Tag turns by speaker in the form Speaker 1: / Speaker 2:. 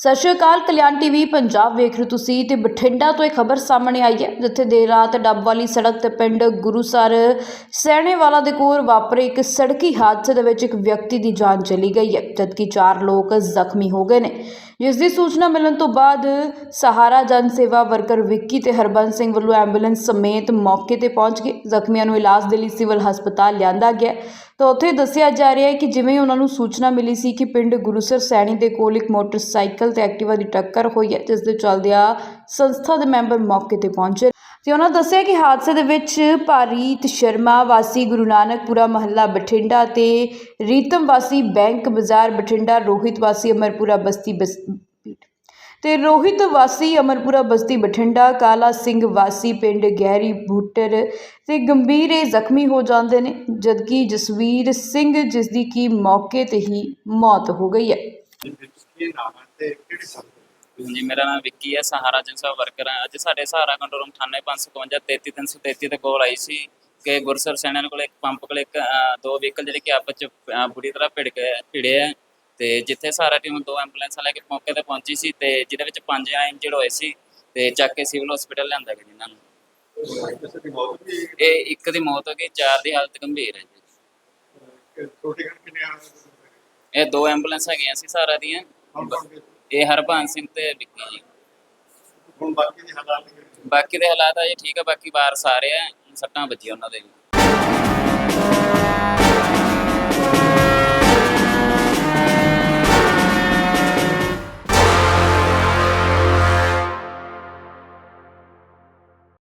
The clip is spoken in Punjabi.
Speaker 1: ਸਤਿ ਸ਼੍ਰੀ ਅਕਾਲ, ਕਲਿਆਣ ਟੀਵੀ, ਪੰਜਾਬ ਵੇਖ ਰਹੇ ਹੋ ਤੁਸੀਂ ਤੇ ਬਠਿੰਡਾ ਤੋਂ ਇਹ ਖਬਰ ਸਾਹਮਣੇ ਆਈ ਹੈ, ਜਿੱਥੇ ਦੇਰ ਰਾਤ ਡੱਬ ਵਾਲੀ ਸੜਕ ਤੇ ਪਿੰਡ ਗੁਰੂਸਰ ਸੈਣੇਵਾਲਾ ਦੇ ਕੋਲ ਵਾਪਰੇ ਇੱਕ ਸੜਕੀ ਹਾਦਸੇ ਦੇ ਵਿੱਚ ਇੱਕ ਵਿਅਕਤੀ ਦੀ ਜਾਨ ਚਲੀ ਗਈ ਹੈ, ਜਦਕਿ ਚਾਰ ਲੋਕ ਜ਼ਖਮੀ ਹੋ ਗਏ ਨੇ। ਜਿਸ ਦੀ ਸੂਚਨਾ ਮਿਲਣ ਤੋਂ ਬਾਅਦ ਸਹਾਰਾ ਜਨ ਸੇਵਾ ਵਰਕਰ ਵਿੱਕੀ ਤੇ ਹਰਬੰਸ ਸਿੰਘ ਵੱਲੋਂ ਐਂਬੂਲੈਂਸ ਸਮੇਤ ਮੌਕੇ ਤੇ ਪਹੁੰਚ ਕੇ ਜ਼ਖਮੀਆਂ ਨੂੰ ਇਲਾਜ ਦੇ ਲਈ ਸਿਵਲ ਹਸਪਤਾਲ ਲਿਆਂਦਾ ਗਿਆ। ਤਾਂ ਉੱਥੇ ਦੱਸਿਆ ਜਾ ਰਿਹਾ ਹੈ ਕਿ ਜਿਵੇਂ ਉਹਨਾਂ ਨੂੰ ਸੂਚਨਾ ਮਿਲੀ ਸੀ ਕਿ ਪਿੰਡ ਗੁਰੂਸਰ ਸੈਣੀ ਦੇ ਕੋਲ ਇੱਕ ਮੋਟਰਸਾਈਕਲ ਤੇ ਐਕਟਿਵਾ ਦੀ ਟੱਕਰ ਹੋਈ ਹੈ, ਜਿਸ ਦੇ ਚੱਲਦਿਆਂ ਸੰਸਥਾ ਦੇ ਮੈਂਬਰ ਮੌਕੇ ਤੇ ਪਹੁੰਚੇ। ਤੇ ਉਹਨਾਂ ਦੱਸਿਆ ਕਿ ਹਾਦਸੇ ਦੇ ਵਿੱਚ ਭਾਰੀਤ ਸ਼ਰਮਾ, ਵਾਸੀ ਗੁਰੂ ਨਾਨਕਪੁਰਾ ਮਹੱਲਾ ਬਠਿੰਡਾ ਤੇ ਰੀਤਮ ਵਾਸੀ ਬੈਂਕ ਬਾਜ਼ਾਰ ਬਠਿੰਡਾ, ਰੋਹਿਤ ਵਾਸੀ ਅਮਰਪੁਰਾ ਬਸਤੀ ਤੇ ਰੋਹਿਤ ਵਾਸੀ ਅਮਰਪੁਰਾ ਬਸਤੀ ਬਠਿੰਡਾ, ਕਾਲਾ ਸਿੰਘ ਵਾਸੀ ਪਿੰਡ ਗਹਿਰੀ ਬੂਟਰ ਤੇ ਗੰਭੀਰ ਜ਼ਖਮੀ ਹੋ ਜਾਂਦੇ ਨੇ, ਜਦਕਿ ਜਸਵੀਰ ਸਿੰਘ ਜਿਸ ਦੀ ਕੀ ਮੌਕੇ ਤੇ ਹੀ ਮੌਤ ਹੋ ਗਈ ਹੈ।
Speaker 2: ਹਾਂਜੀ ਮੇਰਾ ਨਾਮ ਵਿੱਕੀ ਹੈ ਸਹਾਰਾ ਜਨਸਾ ਵਰਕਰ ਹਾਂ। ਅੱਜ ਸਾਡੇ ਸਹਾਰਾ ਕੰਟਰੋਲ ਰੂਮ 98555 33333 ਤੇ ਕੋਲ ਆਈ ਸੀ ਕਿ ਗੁਰਸਰ ਸੈਣਾ ਕੋਲ ਇੱਕ ਪੰਪ ਕੋਲ ਇੱਕ ਦੋ ਵਹੀਕਲ ਜਿਹੜੇ ਕਿ ਆਪਸ ਚ ਬੁਰੀ ਤਰ੍ਹਾਂ ਭਿੜ ਗਏ ਭਿੜੇ ਆ। ਤੇ ਜਿੱਥੇ ਸਹਾਰਾ ਟੀਮ ਦੋ ਐਂਬੂਲੈਂਸਾਂ ਲੈ ਕੇ ਮੌਕੇ ਤੇ ਪਹੁੰਚੀ ਸੀ ਤੇ ਜਿਹਦੇ ਵਿੱਚ ਪੰਜ ਇੰਜਰਡ ਹੋਏ ਸੀ ਤੇ ਚੱਕ ਕੇ ਸਿਵਲ ਹਸਪੀਟਲ ਲਿਆਂਦਾ ਗਿਆ ਜਿਨ੍ਹਾਂ ਨੂੰ। ਇਹ ਇੱਕ ਦੀ ਮੌਤ ਹੋ ਗਈ ਚਾਰ ਦੀ ਹਾਲਤ ਗੰਭੀਰ ਹੈ ਜੀ। ਇਹ ਦੋ ਐਂਬੂਲੈਂਸਾਂ ਗਈਆਂ ਸੀ ਸਹਾਰਾ ਦੀਆਂ? ਇਹ ਹਰਭਾਨ ਸਿੰਘ ਤੇ ਵਿੱਕੀ ਜੀ
Speaker 3: ਹੁਣ ਬਾਕੀ ਦੀ ਹਾਲਾਤ?
Speaker 2: ਬਾਕੀ ਦੇ ਹਾਲਾਤ ਆ ਜੀ ਠੀਕ ਆ ਬਾਕੀ ਆ ਰਹੇ ਆ ਸੱਟਾਂ ਵੱਜੀਆਂ ਉਹਨਾਂ ਦੇ ਵੀ